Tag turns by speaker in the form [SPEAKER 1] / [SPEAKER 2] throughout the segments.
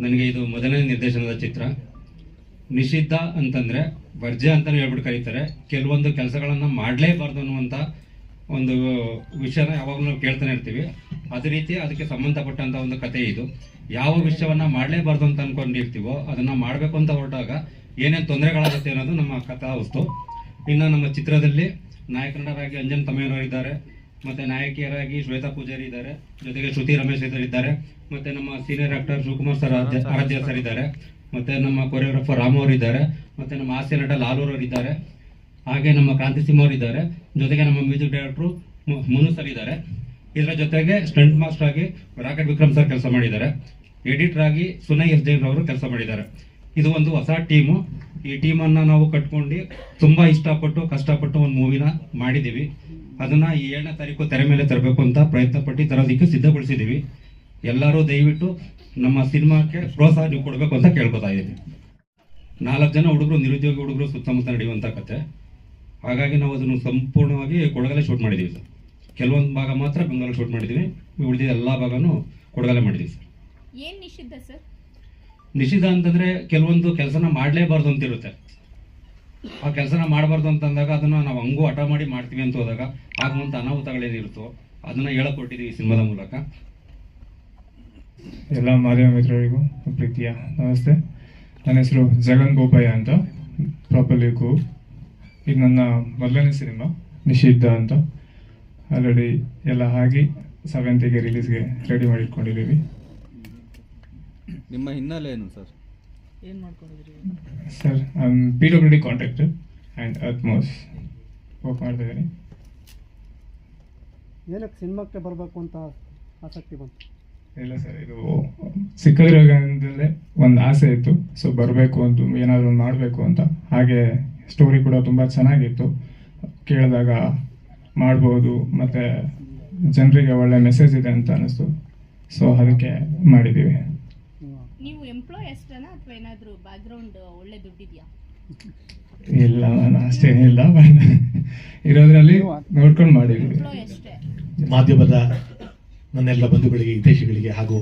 [SPEAKER 1] ನನಗೆ ಇದು ಮೊದಲನೇ ನಿರ್ದೇಶನದ ಚಿತ್ರ. ನಿಷಿದ್ಧ ಅಂತಂದ್ರೆ ವರ್ಜ್ಯ ಅಂತಲೇ ಹೇಳ್ಬಿಟ್ಟು ಕರೀತಾರೆ. ಕೆಲವೊಂದು ಕೆಲಸಗಳನ್ನು ಮಾಡಲೇಬಾರ್ದು ಅನ್ನುವಂಥ ಒಂದು ವಿಷಯನ ಯಾವಾಗಲೂ ನಾವು ಕೇಳ್ತಾನೆ ಇರ್ತೀವಿ. ಅದೇ ರೀತಿ ಅದಕ್ಕೆ ಸಂಬಂಧಪಟ್ಟಂಥ ಒಂದು ಕಥೆ ಇದು. ಯಾವ ವಿಷಯವನ್ನು ಮಾಡಲೇಬಾರ್ದು ಅಂತ ಅಂದ್ಕೊಂಡಿರ್ತೀವೋ ಅದನ್ನು ಮಾಡಬೇಕು ಅಂತ ಹೊರಟಾಗ ಏನೇನು ತೊಂದರೆಗಳಾಗುತ್ತೆ ಅನ್ನೋದು ನಮ್ಮ ಕಥಾ ವಸ್ತು. ಇನ್ನು ನಮ್ಮ ಚಿತ್ರದಲ್ಲಿ ನಾಯಕನರಾಗಿ ಅಂಜನ್ ತಮೇನವರು ಇದ್ದಾರೆ. ಮತ್ತು ನಾಯಕಿಯರಾಗಿ ಶ್ವೇತಾ ಪೂಜಾರಿ ಇದ್ದಾರೆ. ಜೊತೆಗೆ ಶ್ರುತಿ ರಮೇಶ್ ಇದ್ದಾರೆ. ಮತ್ತೆ ನಮ್ಮ senior actor Shivakumar sir Aradhya- sir ಇದ್ದಾರೆ. ಮತ್ತೆ ನಮ್ಮ ಕೊರಿಯೋಗ್ರಾಫರ್ ರಾಮ್ ಅವರು ಇದ್ದಾರೆ. ಮತ್ತೆ ನಮ್ಮ ಹಾಸ್ಯ ನಟ ಲಾಲೂರ್ ಅವರು ಇದ್ದಾರೆ. ಹಾಗೆ ನಮ್ಮ ಕ್ರಾಂತಿ ಸಿಂಹ ಅವರು ಇದ್ದಾರೆ. ಜೊತೆಗೆ ನಮ್ಮ ಮ್ಯೂಸಿಕ್ ಡೈರೆಕ್ಟರ್ ಮುನು ಸರ್ ಇದ್ದಾರೆ. ಇದರ ಜೊತೆಗೆ ಸ್ಟಂಟ್ ಮಾಸ್ಟರ್ ಆಗಿ ರಾಕೆಟ್ ವಿಕ್ರಮ್ ಸರ್ ಕೆಲಸ ಮಾಡಿದ್ದಾರೆ. ಎಡಿಟರ್ ಆಗಿ ಸುನೈ ಎಸ್ ಜೈನ್ ಅವರು ಕೆಲಸ ಮಾಡಿದ್ದಾರೆ. ಇದು ಒಂದು ಹೊಸ ಟೀಮು ಈ ಟೀಮನ್ನು ನಾವು ಕಟ್ಕೊಂಡು ತುಂಬಾ ಇಷ್ಟಪಟ್ಟು, ಕಷ್ಟಪಟ್ಟು ಒಂದು ಮೂವಿನ ಮಾಡಿದ್ದೀವಿ. ಅದನ್ನ ಈ ಏಳನೇ ತಾರೀಕು ತೆರೆ ಮೇಲೆ ತರಬೇಕು ಅಂತ ಪ್ರಯತ್ನ ಪಟ್ಟು ತರೋದಕ್ಕೆ ಸಿದ್ಧಗೊಳಿಸಿದ್ದೀವಿ. ಎಲ್ಲರೂ ದಯವಿಟ್ಟು ನಮ್ಮ ಸಿನಿಮಾಕ್ಕೆ ಪ್ರೋತ್ಸಾಹ ನೀವು ಕೊಡಬೇಕು ಅಂತ ಕೇಳ್ಕೊತಾ ಇದ್ದೀನಿ. ನಾಲ್ಕು ಜನ ಹುಡುಗರು ನಿರುದ್ಯೋಗಿ ಹುಡುಗರು ಸುತ್ತಮುತ್ತ ನಡೆಯುವಂಥ ಕತೆ ಹಾಗಾಗಿ ನಾವು ಅದನ್ನು ಸಂಪೂರ್ಣವಾಗಿ ಕೊಡಗಲೆ ಶೂಟ್ ಮಾಡಿದ್ದೀವಿ ಸರ್. ಕೆಲವೊಂದು ಭಾಗ ಮಾತ್ರ ಬೆಂಗಳೂರು ಶೂಟ್ ಮಾಡಿದ್ದೀವಿ ಉಳಿದಿದ್ದ ಎಲ್ಲ ಭಾಗನೂ ಕೊಡಗಲೆ ಮಾಡಿದ್ದೀವಿ ಸರ್.
[SPEAKER 2] ಏನು ನಿಷಿದ್ಧ ಸರ್?
[SPEAKER 1] ನಿಷಿದ್ಧ ಅಂತಂದ್ರೆ ಕೆಲವೊಂದು ಕೆಲಸನ ಮಾಡಲೇಬಾರ್ದು ಅಂತ ಇರುತ್ತೆ ಆ ಕೆಲಸನ ಮಾಡಬಾರ್ದು ಅಂತಂದಾಗ ಅದನ್ನು ನಾವು ಹಂಗೂ ಹಠ ಮಾಡಿ ಮಾಡ್ತೀವಿ ಅಂತ ಹೋದಾಗ ಆಗುವಂಥ ಅನಾಹುತಗಳೇನಿರುತ್ತೋ ಅದನ್ನ ಹೇಳಕ್ಕೊಟ್ಟಿದ್ದೀವಿ ಈ ಸಿನಿಮಾದ ಮೂಲಕ.
[SPEAKER 3] ಎಲ್ಲ ಮಾಧ್ಯಮ ಮಿತ್ರರಿಗೂ ಪ್ರೀತಿಯ ನಮಸ್ತೆ. ನನ್ನ ಹೆಸರು ಜಗನ್ ಗೋಪಯ್ಯ ಅಂತ. ಪ್ರಾಪರ್ಲಿ ಕು ಇದು ನನ್ನ ಮೊದಲನೇ ಸಿನಿಮಾ ನಿಷಿದ್ಧ ಅಂತ. ಆಲ್ರೆಡಿ ಎಲ್ಲ ಆಗಿ ಸೆವೆಂತಿಗೆ ರಿಲೀಸ್ಗೆ ರೆಡಿ ಮಾಡಿ ಇಟ್ಕೊಂಡಿದ್ದೀವಿ
[SPEAKER 4] ನಿಮ್ಮ ಹಿನ್ನೆಲೆ ಏನು sir?
[SPEAKER 3] Sir P W D contractor and ಅತ್ಮೋಸ್ work ಮಾಡ್ತಾ ಇದ್ದೀನಿ.
[SPEAKER 5] ಏನಕ್ಕೆ ಸಿನಿಮಾಕ್ಕೆ ಬರಬೇಕು ಅಂತ ಆಸಕ್ತಿ ಬಂತು?
[SPEAKER 3] ಇಲ್ಲ ಸರ್ ಇದು ಚಿಕ್ಕದಿರೋಗಂದಲೇ ಒಂದು ಆಸೆ ಇತ್ತು. ಸೊ ಬರಬೇಕು ಅಂತ ಏನಾದರೂ ಮಾಡಬೇಕು ಅಂತ. ಹಾಗೆ ಸ್ಟೋರಿ ಕೂಡ ತುಂಬ ಚೆನ್ನಾಗಿತ್ತು. ಕೇಳಿದಾಗ ಮಾಡ್ಬೋದು ಮತ್ತು ಜನರಿಗೆ ಒಳ್ಳೆ ಮೆಸೇಜ್ ಇದೆ ಅಂತ ಅನ್ನಿಸ್ತು. ಸೊ ಅದಕ್ಕೆ ಮಾಡಿದ್ದೀವಿ.
[SPEAKER 2] ನೀವು ಎಂಪ್ಲಾಯ್ ಅಷ್ಟೇನಾ ಅಥವಾ ಏನಾದರೂ ಬ್ಯಾಕ್ಗ್ರೌಂಡ್ ಒಳ್ಳೆ ದುಡ್ಡಿದೆಯಾ?
[SPEAKER 3] ಇಲ್ಲ ನಾನು ಅಷ್ಟೇನಿಲ್ಲ ಬಟ್ ಇರೋದ್ರಲ್ಲಿ ನೋಡ್ಕೊಂಡು
[SPEAKER 2] ಮಾಡಿದ್ವಿ
[SPEAKER 6] ಮಾಧ್ಯಮದ ನನ್ನೆಲ್ಲ ಬಂಧುಗಳಿಗೆ, ಹಿತೈಷಿಗಳಿಗೆ ಹಾಗೂ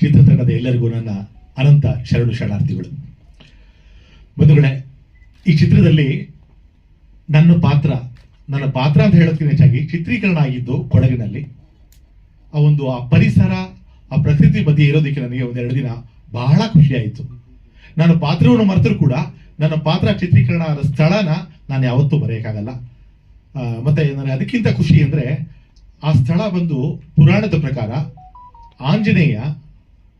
[SPEAKER 6] ಚಿತ್ರತಂಡದ ಎಲ್ಲರಿಗೂ ನನ್ನ ಅನಂತ ಶರಣು ಶರಣಾರ್ಥಿಗಳು. ಬಂಧುಗಳೇ, ಈ ಚಿತ್ರದಲ್ಲಿ ನನ್ನ ಪಾತ್ರ ನನ್ನ ಪಾತ್ರ ಅಂತ ಹೇಳೋದಕ್ಕಿಂತ ಹೆಚ್ಚಾಗಿ ಚಿತ್ರೀಕರಣ ಆಗಿದ್ದು ಕೊಡಗಿನಲ್ಲಿ. ಆ ಒಂದು ಆ ಪರಿಸರ, ಆ ಪ್ರಕೃತಿ ಬದಿ ಇರೋದಕ್ಕೆ ನನಗೆ ಒಂದೆರಡು ದಿನ ಬಹಳ ಖುಷಿಯಾಯಿತು. ನಾನು ಪಾತ್ರವನ್ನು ಮರೆತರೂ ಕೂಡ ನನ್ನ ಪಾತ್ರ ಚಿತ್ರೀಕರಣ ಆದ ಸ್ಥಳನ ನಾನು ಯಾವತ್ತೂ ಬರೆಯೋಕ್ಕಾಗಲ್ಲ ಮತ್ತೆ, ನನಗೆ ಅದಕ್ಕಿಂತ ಖುಷಿ ಅಂದ್ರೆ ಆ ಸ್ಥಳ ಬಂದು ಪುರಾಣದ ಪ್ರಕಾರ ಆಂಜನೇಯ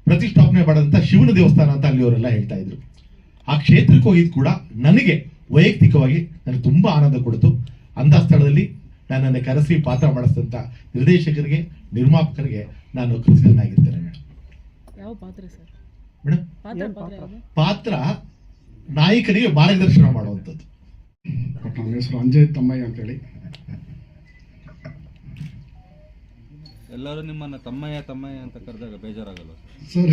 [SPEAKER 6] ಪ್ರತಿಷ್ಠಾಪನೆ ಮಾಡಿದಂಥ ಶಿವನ ದೇವಸ್ಥಾನ ಅಂತ ಅಲ್ಲಿಯವರೆಲ್ಲ ಹೇಳ್ತಾ ಇದ್ರು. ಆ ಕ್ಷೇತ್ರಕ್ಕೆ ಹೋಗಿದ್ ಕೂಡ ನನಗೆ ವೈಯಕ್ತಿಕವಾಗಿ ನನಗೆ ತುಂಬಾ ಆನಂದ ಕೊಡ್ತು. ಅಂಥ ಸ್ಥಳದಲ್ಲಿ ನನ್ನನ್ನು ಕರೆಸಿ ಪಾತ್ರ ಮಾಡಿಸಿದಂತ ನಿರ್ದೇಶಕರಿಗೆ ನಿರ್ಮಾಪಕರಿಗೆ ನಾನು ಕೃತಜ್ಞನಾಗಿರ್ತೇನೆ ಮೇಡಮ್
[SPEAKER 7] ಯಾವ ಪಾತ್ರ ನಾಯಕರಿಗೆ
[SPEAKER 6] ಮೇಡಮ್
[SPEAKER 7] ಪಾತ್ರ
[SPEAKER 5] ಏನ್
[SPEAKER 7] ಪಾತ್ರ
[SPEAKER 5] ಪಾತ್ರ?
[SPEAKER 6] ನಾಯಕನಿಗೆ ಮಾರ್ಗದರ್ಶನ ಮಾಡುವಂಥದ್ದು.
[SPEAKER 8] ನನ್ನ ಹೆಸರು ಅಂಜಯ್ ತಮ್ಮಯ್ಯ ಅಂತೇಳಿ
[SPEAKER 4] ಎಲ್ಲರೂ ನಿಮ್ಮನ್ನ ತಮ್ಮಯ್ಯ ತಮ್ಮಯ್ಯ ಅಂತ ಕರೆದಾಗ ಬೇಜಾರಾಗಲ್ಲ ಸರ್.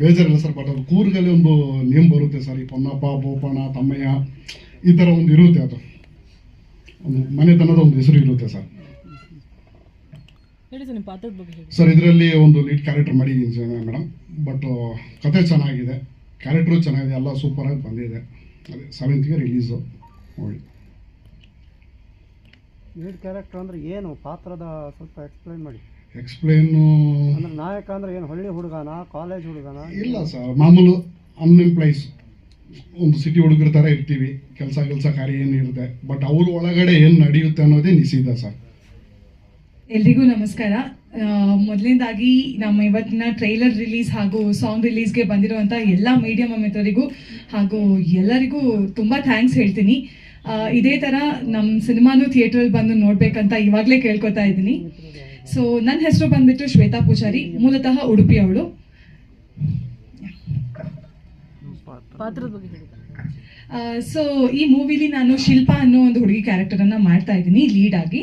[SPEAKER 8] ಬೇಜಾರಲ್ಲ ಸರ್ ಬಟ್ ಅದು ಕೂರ್ಗಲ್ಲಿ ಒಂದು ನೇಮ್ ಬರುತ್ತೆ ಸರ್ ಈ ಪೊನ್ನಪ್ಪ ಬೋಪಣ್ಣ ತಮ್ಮಯ್ಯ ಈ ಥರ ಒಂದು ಇರುತ್ತೆ ಅದು. ಒಂದು ಮನೆತನದ ಒಂದು ಹೆಸರು ಇರುತ್ತೆ ಸರ್.
[SPEAKER 7] ಹೇಳಿ ಸರ್ ನಿಮ್ಮ ಪಾತ್ರದ ಬಗ್ಗೆ ಹೇಳಿ.
[SPEAKER 8] ಸರ್ ಇದರಲ್ಲಿ ಒಂದು ಲೀಡ್ ಕ್ಯಾರೆಕ್ಟರ್ ಮಾಡಿದ್ದೀನಿ ಮೇಡಮ್ ಬಟ್ ಕತೆ ಚೆನ್ನಾಗಿದೆ. ಕ್ಯಾರೆಕ್ಟ್ರು ಚೆನ್ನಾಗಿದೆ ಎಲ್ಲ ಸೂಪರಾಗಿ ಬಂದಿದೆ. ಅದೇ ಸೆವೆಂತ್ಗೆ ರಿಲೀಸು ನೋಡಿ
[SPEAKER 5] ಲೀಡ್ ಕ್ಯಾರೆಕ್ಟರ್ ಅಂದ್ರೆ ಏನು? ಪಾತ್ರದ ಸ್ವಲ್ಪ ಎಕ್ಸ್ಪ್ಲೈನ್ ಮಾಡಿ.
[SPEAKER 8] ಎಕ್ಸ್ಪ್ಲೇನು
[SPEAKER 5] ಅಂದ್ರೆ ನಾಯಕ ಅಂದ್ರೆ ಏನು? ಹಳ್ಳಿ ಹುಡುಗನ? ಕಾಲೇಜ್ ಹುಡುಗನ?
[SPEAKER 8] ಇಲ್ಲ ಸರ್ ಮಾಮೂಲು ಅನ್ಎಂಪ್ಲಾಯ್ಸ್ ಒಂದು ಸಿಟಿ ಹುಡುಗರ ಥರ ಇರ್ತೀವಿ. ಕೆಲಸ ಕೆಲಸ ಕಾರ್ಯ ಏನು ಇರುತ್ತೆ ಬಟ್ ಅವ್ರ ಒಳಗಡೆ ಏನು ನಡೆಯುತ್ತೆ ಅನ್ನೋದೇ ನಿಷಿದ್ಧ ಸರ್.
[SPEAKER 9] ಎಲ್ರಿಗೂ ನಮಸ್ಕಾರ. ಮೊದಲನೇದಾಗಿ ನಮ್ಮ ಇವತ್ತಿನ ಟ್ರೈಲರ್ ರಿಲೀಸ್ ಹಾಗೂ ಸಾಂಗ್ ರಿಲೀಸ್ಗೆ ಬಂದಿರುವಂಥ ಎಲ್ಲ ಮೀಡಿಯಾ ಮಿತ್ರರಿಗೂ ಹಾಗೂ ಎಲ್ಲರಿಗೂ ತುಂಬ ಥ್ಯಾಂಕ್ಸ್ ಹೇಳ್ತೀನಿ. ಇದೇ ಥರ ನಮ್ಮ ಸಿನಿಮಾನು ಥಿಯೇಟರ್ ಬಂದು ನೋಡ್ಬೇಕಂತ ಇವಾಗಲೇ ಕೇಳ್ಕೊತಾ ಇದ್ದೀನಿ. ಸೊ ನನ್ನ ಹೆಸರು ಬಂದ್ಬಿಟ್ಟು ಶ್ವೇತಾ ಪೂಜಾರಿ ಮೂಲತಃ ಉಡುಪಿ ಅವಳು. ಸೊ ಈ ಮೂವಿಲಿ ನಾನು ಶಿಲ್ಪಾ ಅನ್ನೋ ಒಂದು ಹುಡುಗಿ ಕ್ಯಾರೆಕ್ಟರನ್ನು ಮಾಡ್ತಾ ಇದ್ದೀನಿ ಲೀಡ್ ಆಗಿ.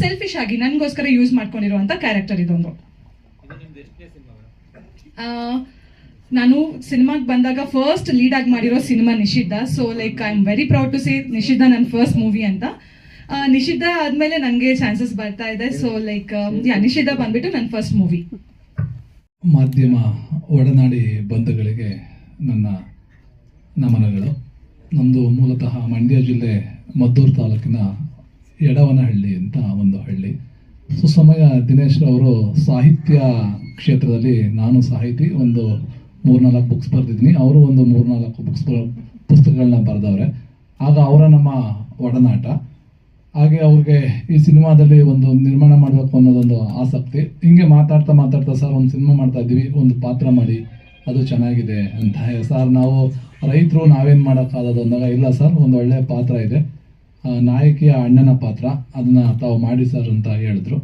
[SPEAKER 9] ಸೆಲ್ಫಿಶ್ ಆಗಿ ನನಗೋಸ್ಕರ ಯೂಸ್ ಮಾಡ್ಕೊಂಡಿರುವಂಥ ಕ್ಯಾರೆಕ್ಟರ್ ಇದೊಂದು. ನಾನು ಸಿನಿಮಾಗೆ ಬಂದಾಗ ಫಸ್ಟ್ ಲೀಡ್ ಆಗಿ ಮಾಡಿರೋ cinema Nishiddha. So like I am very proud to say Nishiddha ನನ್ನ ಫಸ್ಟ್ ಮೂವಿ ಅಂತ. ನಿಷಿದ್ಧ ಆದ್ಮೇಲೆ ನನಗೆ ಚಾನ್ಸಸ್ ಬರ್ತಾ ಇದೆ. ಸೊ ಲೈಕ್ ಯಾ ನಿಷಿದ್ಧ ಬಂದ್ಬಿಟ್ಟು ನನ್ನ ಫಸ್ಟ್ ಮೂವಿ
[SPEAKER 10] ಮಾಧ್ಯಮ ಒಡನಾಡಿ ಬಂಧುಗಳಿಗೆ ನನ್ನ ನಮನಗಳು. ನಮ್ಮದು ಮೂಲತಃ ಮಂಡ್ಯ ಜಿಲ್ಲೆ ಮದ್ದೂರು ತಾಲೂಕಿನ ಎಡವನಹಳ್ಳಿ ಅಂತ ಒಂದು ಹಳ್ಳಿ. ಸುಸಮಯ ದಿನೇಶ್ ಅವರು ಸಾಹಿತ್ಯ ಕ್ಷೇತ್ರದಲ್ಲಿ ನಾನು ಸಾಹಿತಿ, ಒಂದು ಮೂರ್ನಾಲ್ಕು ಬುಕ್ಸ್ ಬರೆದಿದ್ದೀನಿ. ಅವರು ಒಂದು ಮೂರ್ನಾಲ್ಕು ಬುಕ್ಸ್ ಪುಸ್ತಕಗಳನ್ನ ಬರೆದವ್ರೆ. ಆಗ ಅವರ ನಮ್ಮ ಒಡನಾಟ. ಹಾಗೆ ಅವ್ರಿಗೆ ಈ ಸಿನಿಮಾದಲ್ಲಿ ಒಂದು ನಿರ್ಮಾಣ ಮಾಡಬೇಕು ಅನ್ನೋದೊಂದು ಆಸಕ್ತಿ. ಹಿಂಗೆ ಮಾತಾಡ್ತಾ ಮಾತಾಡ್ತಾ ಸರ್, ಒಂದು ಸಿನಿಮಾ ಮಾಡ್ತಾ ಇದ್ದೀವಿ, ಒಂದು ಪಾತ್ರ ಮಾಡಿ, ಅದು ಚೆನ್ನಾಗಿದೆ ಅಂತ ಸರ್, ನಾವು ರೈತರು ನಾವೇನು ಮಾಡೋಕ್ಕಾಗೋದು? ಅಂದಾಗ, ಇಲ್ಲ ಸರ್, ಒಂದು ಒಳ್ಳೆಯ ಪಾತ್ರ ಇದೆ. ನಾಯಕಿಯ ಅಣ್ಣನ ಪಾತ್ರ, ಅದನ್ನು ತಾವು ಮಾಡಿ ಸರ್ ಅಂತ ಹೇಳಿದ್ರು.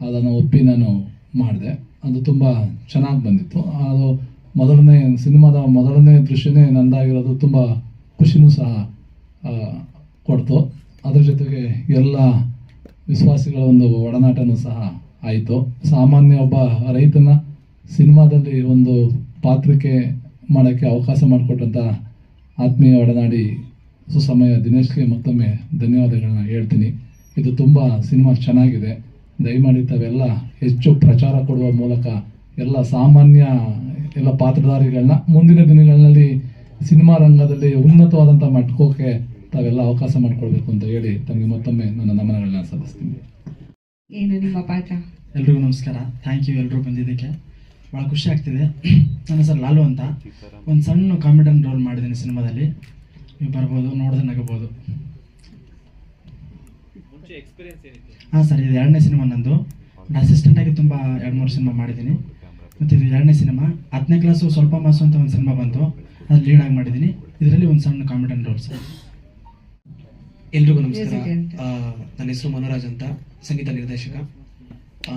[SPEAKER 10] ಅದನ್ನು ಒಪ್ಪಿ ನಾನು ಮಾಡಿದೆ. ಅದು ತುಂಬ ಚೆನ್ನಾಗಿ ಬಂದಿತ್ತು. ಅದು ಮೊದಲನೇ ಸಿನಿಮಾದ ಮೊದಲನೇ ದೃಶ್ಯನೇ ನಂದಾಗಿರೋದು ತುಂಬ ಖುಷಿನೂ ಸಹ ಕೊಡ್ತು. ಅದ್ರ ಜೊತೆಗೆ ಎಲ್ಲ ವಿಶ್ವಾಸಿಗಳ ಒಂದು ಒಡನಾಟನೂ ಸಹ ಆಯಿತು. ಸಾಮಾನ್ಯ ಒಬ್ಬ ರೈತನ ಸಿನಿಮಾದಲ್ಲಿ ಒಂದು ಪಾತ್ರಕ್ಕೆ ಮಾಡೋಕ್ಕೆ ಅವಕಾಶ ಮಾಡಿಕೊಟ್ಟಂಥ ಆತ್ಮೀಯ ಒಡನಾಡಿ ಸುಸಮಯ ದಿನೇಶ್ಗೆ ಮತ್ತೊಮ್ಮೆ ಧನ್ಯವಾದಗಳನ್ನ ಹೇಳ್ತೀನಿ. ಇದು ತುಂಬ ಸಿನಿಮಾ ಚೆನ್ನಾಗಿದೆ. ದಯಮಾಡಿ ತಾವೆಲ್ಲ ಹೆಚ್ಚು ಪ್ರಚಾರ ಕೊಡುವ ಮೂಲಕ ಎಲ್ಲ ಸಾಮಾನ್ಯ ಎಲ್ಲ ಪಾತ್ರಧಾರಿಗಳನ್ನ ಮುಂದಿನ ದಿನಗಳಲ್ಲಿ ಸಿನಿಮಾ ರಂಗದಲ್ಲಿ ಉನ್ನತವಾದಂಥ ಮಟ್ಕೋಕೆ ತಾವೆಲ್ಲ ಅವಕಾಶ ಮಾಡಿಕೊಡ್ಬೇಕು ಅಂತ ಹೇಳಿ ತಮಗೆ ಮತ್ತೊಮ್ಮೆ ನನ್ನ ನಮನಗಳನ್ನ ಸಲ್ಲಿಸ್ತೀನಿ.
[SPEAKER 9] ಏನು ನಿಮ್ಮ ಪಾತ್ರ?
[SPEAKER 11] ಎಲ್ರಿಗೂ ನಮಸ್ಕಾರ. ಥ್ಯಾಂಕ್ ಯು ಎಲ್ಲರೂ ಬಂದಿದ್ದಕ್ಕೆ. ಭಾಳ ಖುಷಿ ಆಗ್ತಿದೆ. ನನ್ನ ಹೆಸರು ಲಾಲು ಅಂತ. ಒಂದು ಸಣ್ಣ ಕಾಮಿಡನ್ ರೋಲ್ ಮಾಡಿದ್ದೀನಿ ಸಿನಿಮಾದಲ್ಲಿ. ನೀವು ಬರ್ಬೋದು ನೋಡಿದ್ರೆ ನಗಬೋದು. ಹಾಂ ಸರ್ ಇದು ಎರಡನೇ ಸಿನಿಮಾ ನಂದು. ಅಸಿಸ್ಟೆಂಟ್ ಆಗಿ ತುಂಬ ಎರಡು ಮೂರು ಸಿನಿಮಾ ಮಾಡಿದ್ದೀನಿ. ಮತ್ತು ಇದು ಎರಡನೇ ಸಿನಿಮಾ. ಹತ್ತನೇ ಕ್ಲಾಸು ಸ್ವಲ್ಪ ಮಾಸು ಅಂತ ಒಂದು ಸಿನಿಮಾ ಬಂತು. ಅದು ಲೀಡ್ ಆಗಿ ಮಾಡಿದ್ದೀನಿ. ಇದರಲ್ಲಿ ಒಂದು ಸಣ್ಣ ಕಾಮಿಡಿಯನ್ ರೋಲ್ ಸರ್
[SPEAKER 12] ಎಲ್ರಿಗೂ ನಮಸ್ಕಾರ. ನನ್ನ ಹೆಸರು ಮನೋರಾಜ್ ಅಂತ ಸಂಗೀತ ನಿರ್ದೇಶಕ. ಆ,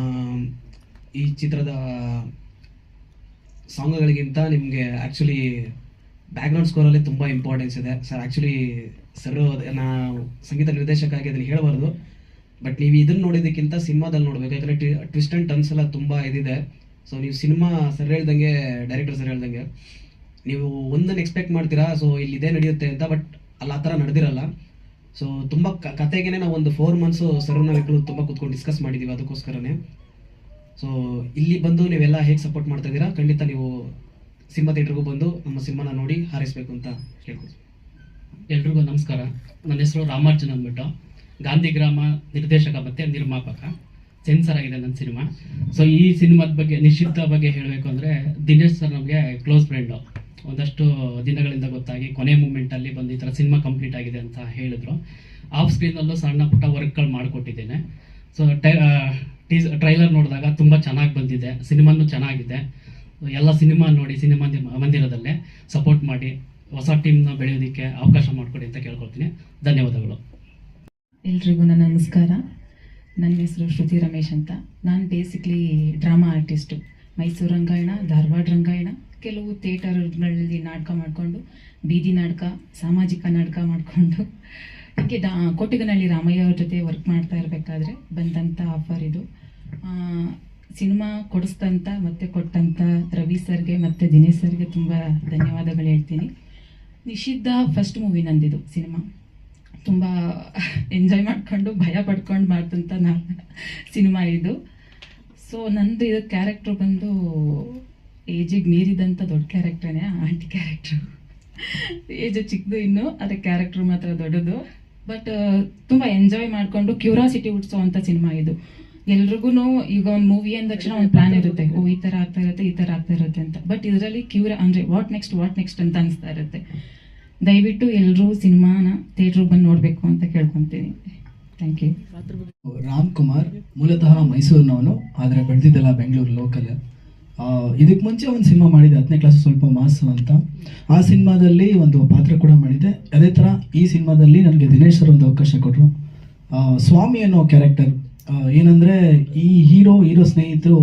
[SPEAKER 12] ಈ ಚಿತ್ರದ ಸಾಂಗ್ಗಳಿಗಿಂತ ನಿಮಗೆ ಆ್ಯಕ್ಚುಲಿ ಬ್ಯಾಕ್ಗ್ರೌಂಡ್ ಸ್ಕೋರಲ್ಲಿ ತುಂಬ ಇಂಪಾರ್ಟೆನ್ಸ್ ಇದೆ. ಸರ್ ಆ್ಯಕ್ಚುಲಿ ಸರ್ ನಾ ಸಂಗೀತ ನಿರ್ದೇಶಕ ಆಗಿ ಅದನ್ನು ಹೇಳಬಾರ್ದು. ಬಟ್ ನೀವು ಇದನ್ನು ನೋಡಿದ್ದಕ್ಕಿಂತ ಸಿನಿಮಾದಲ್ಲಿ ನೋಡಬೇಕು. ಯಾಕಂದರೆ ಟ್ವಿಸ್ಟ್ ಆ್ಯಂಡ್ ಟರ್ನ್ಸ್ ಎಲ್ಲ ತುಂಬ ಇದಿದೆ. ಸೊ ನೀವು ಸಿನಿಮಾ ಸರ್ ಹೇಳ್ದಂಗೆ ಡೈರೆಕ್ಟರ್ ಸರ್ ಹೇಳ್ದಂಗೆ, ನೀವು ಒಂದನ್ನು ಎಕ್ಸ್ಪೆಕ್ಟ್ ಮಾಡ್ತೀರಾ? ಸೊ ಇಲ್ಲಿ ಇದೇ ನಡೆಯುತ್ತೆ ಅಂತ ಬಟ್ ಅಲ್ಲಿ ಆ ಥರ ನಡೆದಿರಲ್ಲ. ಸೊ ತುಂಬ ಕತೆಗೇನೆ ನಾವು ಒಂದು ಫೋರ್ ಮಂತ್ಸು ಸರ್ ನಾವಿಬ್ಬರು ತುಂಬ ಕೂತ್ಕೊಂಡು ಡಿಸ್ಕಸ್ ಮಾಡಿದ್ದೀವಿ ಅದಕ್ಕೋಸ್ಕರನೇ. ಸೊ ಇಲ್ಲಿ ಬಂದು ನೀವೆಲ್ಲ ಹೇಗೆ ಸಪೋರ್ಟ್ ಮಾಡ್ತಾ ಇದ್ದೀರಾ? ಖಂಡಿತ ನೀವು ಸಿನಿಮಾ ಥಿಯೇಟ್ರಿಗೂ ಬಂದು ನಮ್ಮ ಸಿಂಹನ ನೋಡಿ ಹಾರೈಸಬೇಕು ಅಂತ ಕೇಳ್ಕೊಳ್ತೀವಿ
[SPEAKER 13] ಎಲ್ರಿಗೂ ನಮಸ್ಕಾರ. ನನ್ನ ಹೆಸರು ರಾಮಾರ್ಜುನ್ ಅಂದ್ಬಿಟ್ಟು. ಗಾಂಧಿ ಗ್ರಾಮ ನಿರ್ದೇಶಕ ಮತ್ತು ನಿರ್ಮಾಪಕ. ಸೆನ್ಸರ್ ಆಗಿದೆ ನನ್ನ ಸಿನಿಮಾ. ಸೊ ಈ ಸಿನಿಮಾದ ಬಗ್ಗೆ, ನಿಶ್ಚಿತ ಬಗ್ಗೆ ಹೇಳಬೇಕು ಅಂದರೆ ದಿನೇಶ್ ಸರ್ ನಮಗೆ ಕ್ಲೋಸ್ ಫ್ರೆಂಡು. ಒಂದಷ್ಟು ದಿನಗಳಿಂದ ಗೊತ್ತಾಗಿ ಕೊನೆ ಮೂಮೆಂಟಲ್ಲಿ ಬಂದು ಈ ಥರ ಸಿನಿಮಾ ಕಂಪ್ಲೀಟ್ ಆಗಿದೆ ಅಂತ ಹೇಳಿದ್ರು. ಆಫ್ ಸ್ಕ್ರೀನಲ್ಲೂ ಸಣ್ಣ ಪುಟ್ಟ ವರ್ಕ್ಗಳು ಮಾಡಿಕೊಟ್ಟಿದ್ದೇನೆ. ಸೊ ಟೈ ಟೀಸ್, ಟ್ರೈಲರ್ ನೋಡಿದಾಗ ತುಂಬ ಚೆನ್ನಾಗಿ ಬಂದಿದೆ. ಸಿನಿಮಾನು ಚೆನ್ನಾಗಿದೆ. ಎಲ್ಲ ಸಿನಿಮಾ ನೋಡಿ, ಸಿನಿಮಾ ಮಂದಿರದಲ್ಲೇ ಸಪೋರ್ಟ್ ಮಾಡಿ ಹೊಸ ಟೀಮ್ನ ಬೆಳೆಯೋದಕ್ಕೆ ಅವಕಾಶ ಮಾಡಿಕೊಡಿ ಅಂತ ಕೇಳ್ಕೊಳ್ತೀನಿ. ಧನ್ಯವಾದಗಳು.
[SPEAKER 14] ಎಲ್ರಿಗೂ ನನ್ನ ನಮಸ್ಕಾರ. ನನ್ನ ಹೆಸರು ಶ್ರುತಿ ರಮೇಶ್ ಅಂತ. ನಾನು basically drama artist Mysuru Rangayana, Dharwad Rangayana, ಕೆಲವು ಥಿಯೇಟರ್ಗಳಲ್ಲಿ ನಾಟಕ ಮಾಡಿಕೊಂಡು, ಬೀದಿ ನಾಟಕ, ಸಾಮಾಜಿಕ ನಾಟಕ ಮಾಡಿಕೊಂಡು, ಹೀಗೆ ಡಾ ಕೋಟಿಗನಹಳ್ಳಿ ರಾಮಯ್ಯ ಅವ್ರ ಜೊತೆ ವರ್ಕ್ ಮಾಡ್ತಾ ಇರಬೇಕಾದ್ರೆ ಬಂದಂಥ ಆಫರ್ ಇದು. ಸಿನಿಮಾ ಕೊಡಿಸ್ತಂತ ಮತ್ತು ಕೊಟ್ಟಂಥ ರವಿ ಸರ್ಗೆ ಮತ್ತು ದಿನೇಶ್ ಸರ್ಗೆ ತುಂಬ ಧನ್ಯವಾದಗಳು ಹೇಳ್ತೀನಿ. ನಿಷಿದ್ಧ ಫಸ್ಟ್ ಮೂವಿ ನಂದಿದು ಸಿನಿಮಾ. ತುಂಬ ಎಂಜಾಯ್ ಮಾಡ್ಕೊಂಡು, ಭಯ ಪಡ್ಕೊಂಡು ಮಾಡ್ತಂತ ನಾನು ಸಿನಿಮಾ ಇದು. ಸೊ ನಂದು ಇದು ಕ್ಯಾರೆಕ್ಟ್ರ್ ಬಂದು ಏಜಿಗೆ ಮೀರಿದಂಥ ದೊಡ್ಡ ಕ್ಯಾರೆಕ್ಟ್ರೇ ಆಂಟಿ ಕ್ಯಾರೆಕ್ಟ್ರು ಏಜ್ ಚಿಕ್ಕದು ಇನ್ನು, ಅದೇ ಕ್ಯಾರೆಕ್ಟ್ರ್ ಮಾತ್ರ ದೊಡ್ಡದು. ಬಟ್ ತುಂಬ ಎಂಜಾಯ್ ಮಾಡಿಕೊಂಡು ಕ್ಯೂರಾಸಿಟಿ ಹುಟ್ಟಿಸೋವಂಥ ಸಿನಿಮಾ ಇದು. ಎಲ್ರಿಗೂ ಈಗ ಒಂದು ಮೂವಿ ಅಂದ ತಕ್ಷಣ ಒಂದು ಪ್ಲಾನ್ ಇರುತ್ತೆ. ಓ, ಈ ಥರ ಆಗ್ತಾ ಇರುತ್ತೆ, ಈ ಥರ ಆಗ್ತಾ ಇರುತ್ತೆ ಅಂತ. ಬಟ್ ಇದರಲ್ಲಿ ಕ್ಯೂರ ಅಂದರೆ ವಾಟ್ ನೆಕ್ಸ್ಟ್ ವಾಟ್ ನೆಕ್ಸ್ಟ್ ಅಂತ ಅನಿಸ್ತಾ ಇರುತ್ತೆ. ದಯವಿಟ್ಟು ಎಲ್ಲರೂ ಸಿನಿಮಾನ ಥಿಯೇಟ್ರಿಗೆ ಬಂದು ನೋಡಬೇಕು ಅಂತ ಕೇಳ್ಕೊತೀನಿ. ಥ್ಯಾಂಕ್ ಯು
[SPEAKER 11] ರಾಮ್ ಕುಮಾರ್ ಮೂಲತಃ ಮೈಸೂರಿನವನು, ಆದರೆ ಬೆಳೆದಿದ್ದೆಲ್ಲ ಬೆಂಗಳೂರು ಲೋಕಲ್ ಇದಕ್ಕೆ ಮುಂಚೆ ಒಂದು ಸಿನಿಮಾ ಮಾಡಿದೆ, ಹತ್ತನೇ ಕ್ಲಾಸ್ ಸ್ವಲ್ಪ ಮಾಸು ಅಂತ. ಆ ಸಿನಿಮಾದಲ್ಲಿ ಒಂದು ಪಾತ್ರ ಕೂಡ ಮಾಡಿದೆ. ಅದೇ ಥರ ಈ ಸಿನಿಮಾದಲ್ಲಿ ನನಗೆ ದಿನೇಶ್ ಸರ್ ಒಂದು ಅವಕಾಶ ಕೊಟ್ಟರು ಸ್ವಾಮಿ ಅನ್ನೋ ಕ್ಯಾರೆಕ್ಟರ್ ಏನಂದರೆ ಈ ಹೀರೋ ಹೀರೋ ಸ್ನೇಹಿತರು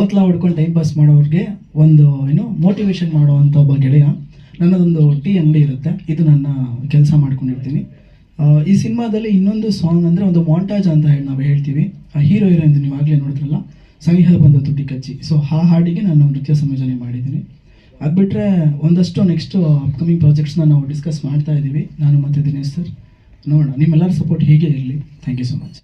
[SPEAKER 11] ಓತ್ಲಾ ಹೊಡ್ಕೊಂಡು ಟೈಮ್ ಪಾಸ್ ಮಾಡೋರಿಗೆ ಒಂದು, ಏನು ಮೋಟಿವೇಶನ್ ಮಾಡುವಂಥ ಒಬ್ಬ ಗೆಳೆಯ. ನನ್ನದೊಂದು ಟೀ ಅಂಗಡಿ ಇರುತ್ತೆ. ಇದು ನನ್ನ ಕೆಲಸ ಮಾಡ್ಕೊಂಡಿರ್ತೀನಿ. ಈ ಸಿನಿಮಾದಲ್ಲಿ ಇನ್ನೊಂದು ಸಾಂಗ್ ಅಂದರೆ ಒಂದು ಮಾಂಟಾಜ್ ಅಂತ ಹೇಳಿ ನಾವು ಹೇಳ್ತೀವಿ. ಆ ಹೀರೋ ಹೀರೋ ಎಂದು ನೀವು ಆಗಲೇ ನೋಡಿದ್ರಲ್ಲ? ಸನಿಹ ಬಂದ ತುಟಿ ಕಚ್ಚಿ. ಸೊ ಆ ಹಾಡಿಗೆ ನಾನು ನೃತ್ಯ ಸಂಯೋಜನೆ ಮಾಡಿದ್ದೀನಿ. ಅದು ಬಿಟ್ಟರೆ ಒಂದಷ್ಟು ನೆಕ್ಸ್ಟ್ ಅಪ್ಕಮಿಂಗ್ ಪ್ರಾಜೆಕ್ಟ್ಸ್ನ ನಾವು ಡಿಸ್ಕಸ್ ಮಾಡ್ತಾ ಇದ್ದೀವಿ ನಾನು ಮತ್ತು ದಿನೇಶ್ ಸರ್ ನೋಡೋಣ. ನಿಮ್ಮೆಲ್ಲರ ಸಪೋರ್ಟ್ ಹೀಗೆ ಇರಲಿ. Thank you so much